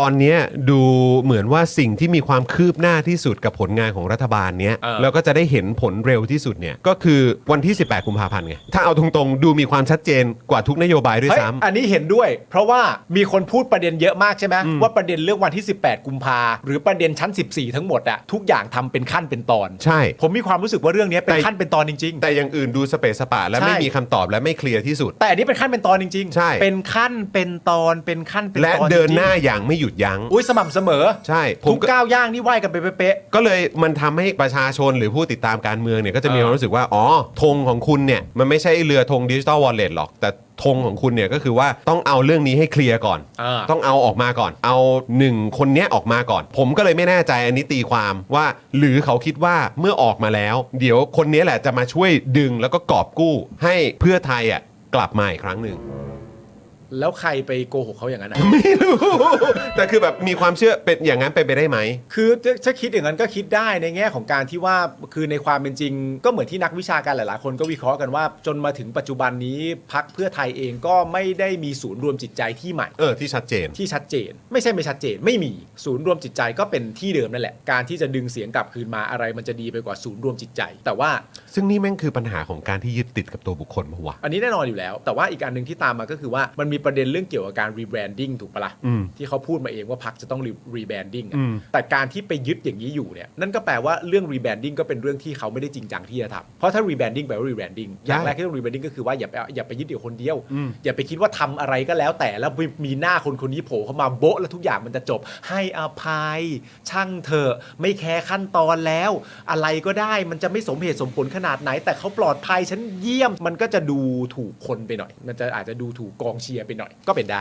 ตอนเนี้ยดูเหมือนว่าสิ่งที่มีความคืบหน้าที่สุดกับผลงานของรัฐบาลเนี้ยเออ แล้วก็จะได้เห็นผลเร็วที่สุดเนี่ยก็คือวันที่ 18 กุมภาพันธ์ไงถ้าเอาตรงๆ ดูมีความชัดเจนกว่าทุกนโยบายด้วยเฮ้ยซ้ำ อันนี้เห็นด้วย เพราะว่ามีคนพูดประเด็นเยอะมากใช่ไหมว่าประเด็นเรื่องวันที่ 18 กุมภาหรือประเด็นชั้น 14 ทั้งหมดอะทุกอย่างทำเป็นขั้นเป็นตอนใช่ผมมีความรู้สึกว่าเรื่องนี้เป็นแต่ ขั้นเป็นตอนจริงแต่อย่างอื่นดูสเปซสปะและใช่ ไม่มีคำตอบและไม่เคลียร์ที่สุดๆแต่อันนี้เป็นขั้นเป็นตอนจริงๆ ใช่ เป็นขั้นเป็นตอนเป็นขั้นเป็นและตอนเดินจริงๆหน้าอย่างไม่หยุดยัง้ง อุ้ยสม่ำเสมอใช่ผทุมกก็ ก้าวย่างนี่ไหวกันไปเป๊ะ ก็เลยมันทำให้ประชาชนหรือผู้ติดตามการเมืองเนี่ยก็จะมีเออความรู้สึกว่าอ๋อธงของคุณเนี่ยมันไม่ใช่เรือธงดิจิ t a ลวอลเล็ตหรอก แต่ธงของคุณเนี่ยก็คือว่าต้องเอาเรื่องนี้ให้เคลียร์ก่อนเออต้องเอาออกมาก่อน เอาหนึ่งคนเนี้ยออกมาก่อน ผมก็เลยไม่แน่ใจอันนี้ตีความว่า หรือเขาคิดว่าเมื่อออกมาแล้ว เดี๋ยวคนนี้แหละจะมาช่วยดึงแล้วก็กอบกู้ให้เพื่อไทยอะกลับมาอีกครั้งหนึ่งๆ แล้วใครไปโกหกเขาอย่างนั้นอะ ไม่รู้ แต่คือแบบมีความเชื่อเป็นอย่างนั้นเป็นไปได้ไหม คือถ้าคิดอย่างนั้นก็คิดได้ในแง่ของการที่ว่าคือในความเป็นจริง ก็เหมือนที่นักวิชาการหลาย ๆ คนก็วิเคราะห์กันว่า จนมาถึงปัจจุบันนี้พักเพื่อไทยเองก็ไม่ได้มีศูนย์รวมจิตใจที่ใหม่ เออที่ชัดเจน ที่ชัดเจน ไม่ใช่ไม่ชัดเจน ไม่มีศูนย์รวมจิตใจก็เป็นที่เดิมนั่นแหละ การที่จะดึงเสียงกลับคืนมาอะไร มันจะดีไปกว่าศูนย์รวมจิตใจ แต่ว่า ซึ่งนี่แม่งคือปัญหาของการที่ยึดติดกับตัวบุคคลมาวะ อันนี้แน่นอนอยู่แล้ว แต่ว่าอีกอันหนึ่งที่ตามมาก็คือว่ามันมีประเด็นเรื่องเกี่ยวกับการรีแบรนดิ้งถูกปะอืมล่ะที่เขาพูดมาเองว่าพักจะต้องรีแบรนดิ้งอืมแต่การที่ไปยึดอย่างนี้อยู่เนี่ยนั่นก็แปลว่าเรื่องรีแบรนดิ้งก็เป็นเรื่องที่เขาไม่ได้จริงจังที่จะทำเพราะถ้ารีแบรนดิ้งแปลว่ารีแบรนดิ้งอย่างแรกที่ต้องรีแบรนดิ้งก็คือว่าอย่าไปอย่าไปยึดเดี่ยวคนเดียว อย่าไปคิดว่าทำอะไรก็แล้วแต่แล้วมีหน้าคนคนนี้โผล่เข้ามาโบ๊ะแล้วทุกอย่างมันจะจบ ให้อภัย ช่างเถอะไม่แคร์ขั้นตอนแล้ว อะไรก็ได้มันจะไม่สมเหตุสมผลขนาดไหน แต่เขาปลอดภัยฉันเยี่ยมมันก็จะดูถูกคนไปหน่อย มันจะอาจจะดูถูกกองเชียร์ไปหน่อยก็เป็นได้